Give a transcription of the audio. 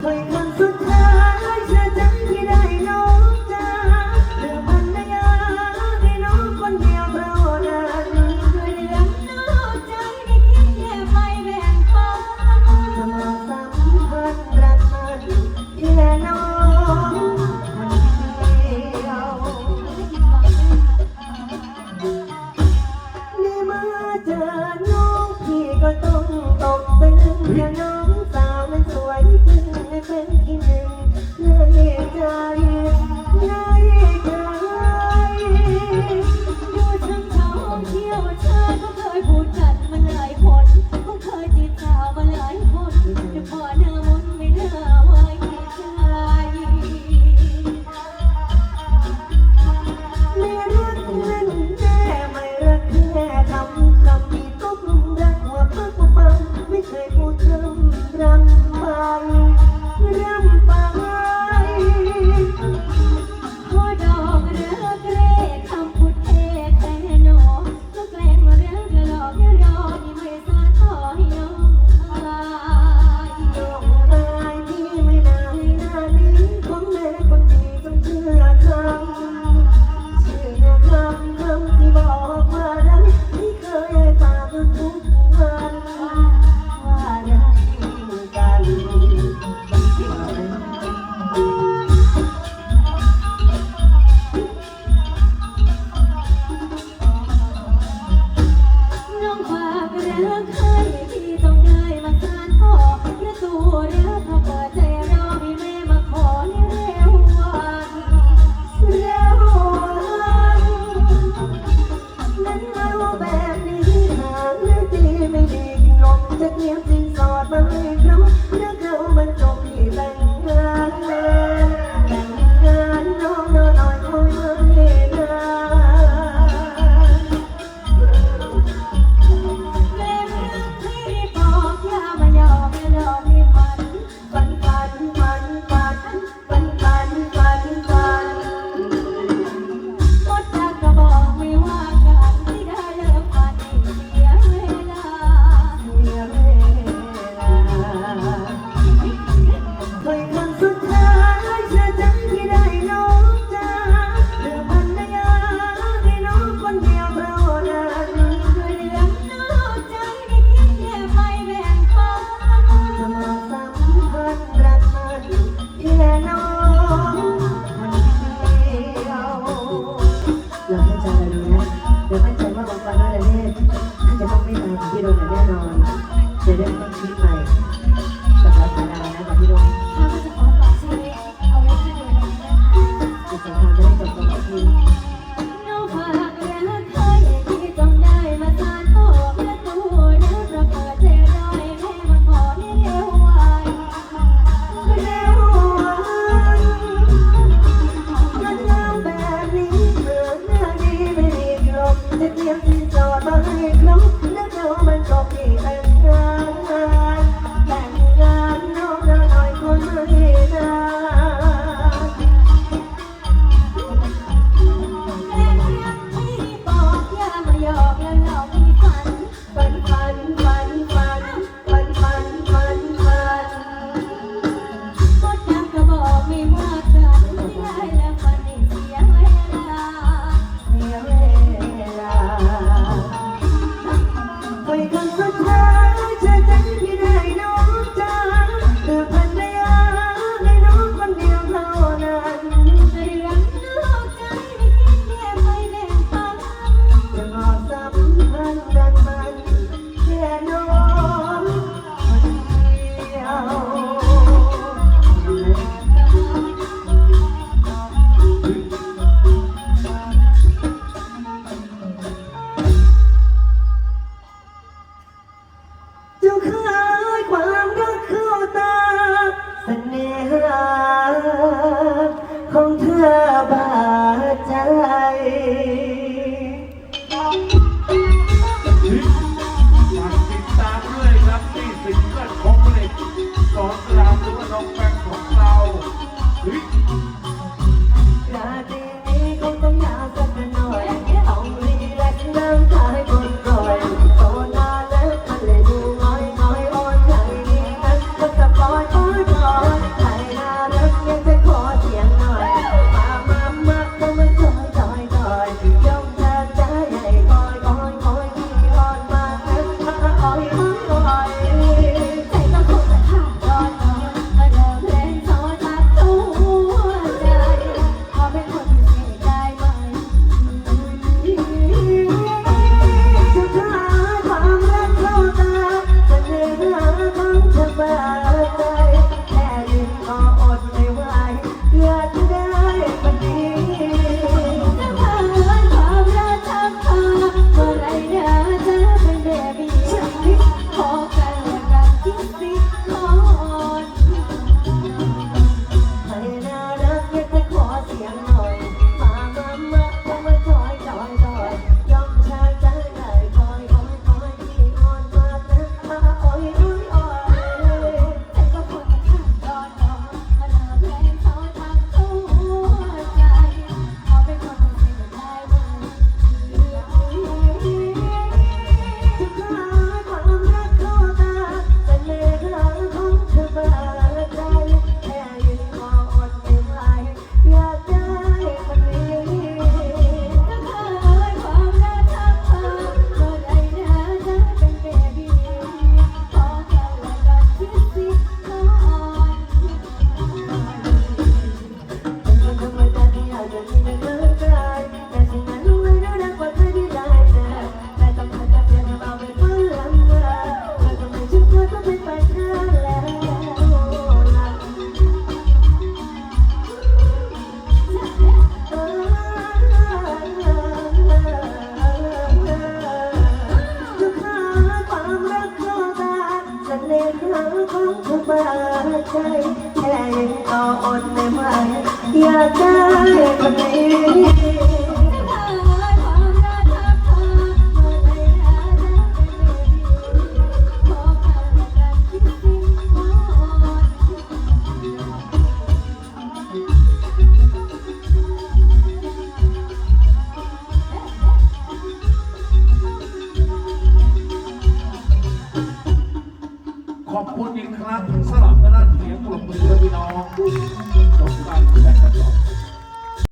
Please. ครั้งที่หนึ่งเมื่อเหตุการณ์ น้องความรักให้ จะได้ไม่คิดใหม่กับอาจากชื่ายวนะคะจิพันรุ่ No fire. ใจแค่ยังก็ออดไม่ไหวอยากได้คนนี้